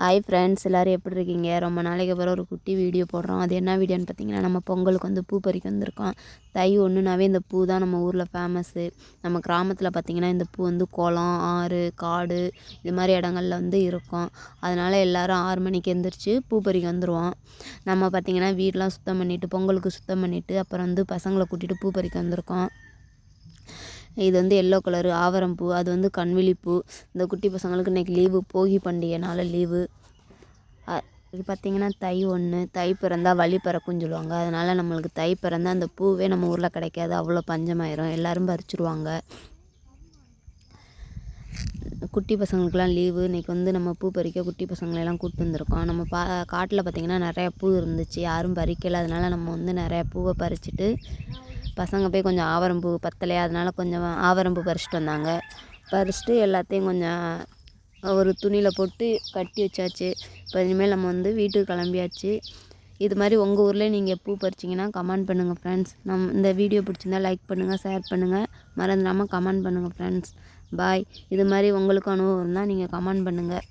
Hi friends எல்லோரும் எப்படி இருக்கீங்க? ரொம்ப நாளைக்கு அப்புறம் ஒரு குட்டி வீடியோ போடுறோம். அது என்ன வீடியோன்னு பார்த்தீங்கன்னா நம்ம பொங்கலுக்கு வந்து பூ பறிக்க வந்திருக்கோம். தை ஒன்றுனாவே இந்த பூ தான் நம்ம ஊரில் ஃபேமஸ்ஸு நம்ம கிராமத்தில் பார்த்திங்கன்னா இந்த பூ வந்து குளம் ஆறு காடு இது மாதிரி இடங்கள்ல வந்து இருக்கும். அதனால் எல்லோரும் ஆறு மணிக்கு எந்திரிச்சு பூ பறிக்க வந்துடுவோம் நம்ம பார்த்திங்கன்னா வீடெலாம் சுத்தம் பண்ணிவிட்டு பொங்கலுக்கு சுத்தம் பண்ணிவிட்டு அப்புறம் வந்து பசங்களை கூட்டிகிட்டு பூ பறிக்க வந்திருக்கோம். இது வந்து எல்லோ கலரு ஆவரம் பூ அது வந்து கண்விழிப்பூ. இந்த குட்டி பசங்களுக்கு இன்றைக்கி லீவு போகி பண்டிகைனால லீவு இது பார்த்திங்கன்னா தை ஒன்று தை பிறந்தால் வழி பிறக்குன்னு சொல்லுவாங்க. அதனால் நம்மளுக்கு தை பிறந்தால் அந்த பூவே நம்ம ஊரில் கிடைக்காது. அவ்வளோ பஞ்சமாயிரும். எல்லோரும் பறிச்சுருவாங்க. குட்டி பசங்களுக்குலாம் லீவு இன்றைக்கி வந்து நம்ம பூ பறிக்க குட்டி பசங்களெல்லாம் கூப்பிட்டு வந்திருக்கோம். நம்ம பா காட்டில் பார்த்திங்கன்னா நிறையா பூ இருந்துச்சு. யாரும் பறிக்கலை. அதனால் நம்ம வந்து நிறையா பூவை பறிச்சுட்டு பசங்க போய் கொஞ்சம் ஆவரம்பூ பத்தலையா? அதனால் கொஞ்சம் ஆவரம்பூ பறிச்சிட்டு வந்தாங்க. பறிச்சிட்டு எல்லாத்தையும் கொஞ்சம் ஒரு துணியில் போட்டு கட்டி வச்சாச்சு. இப்போ இனிமேல் நம்ம வந்து வீட்டுக்கு கிளம்பியாச்சு. இது மாதிரி உங்கள் ஊரில் நீங்கள் பூ பறிச்சிங்கன்னா கமெண்ட் பண்ணுங்கள் ஃப்ரெண்ட்ஸ் நம் இந்த வீடியோ பிடிச்சிருந்தா லைக் பண்ணுங்கள் ஷேர் பண்ணுங்கள் மறந்துடாமல் கமெண்ட் பண்ணுங்கள் ஃப்ரெண்ட்ஸ் பாய் இது மாதிரி உங்களுக்கு அனுபவம் இருந்தால் நீங்கள் கமெண்ட் பண்ணுங்கள்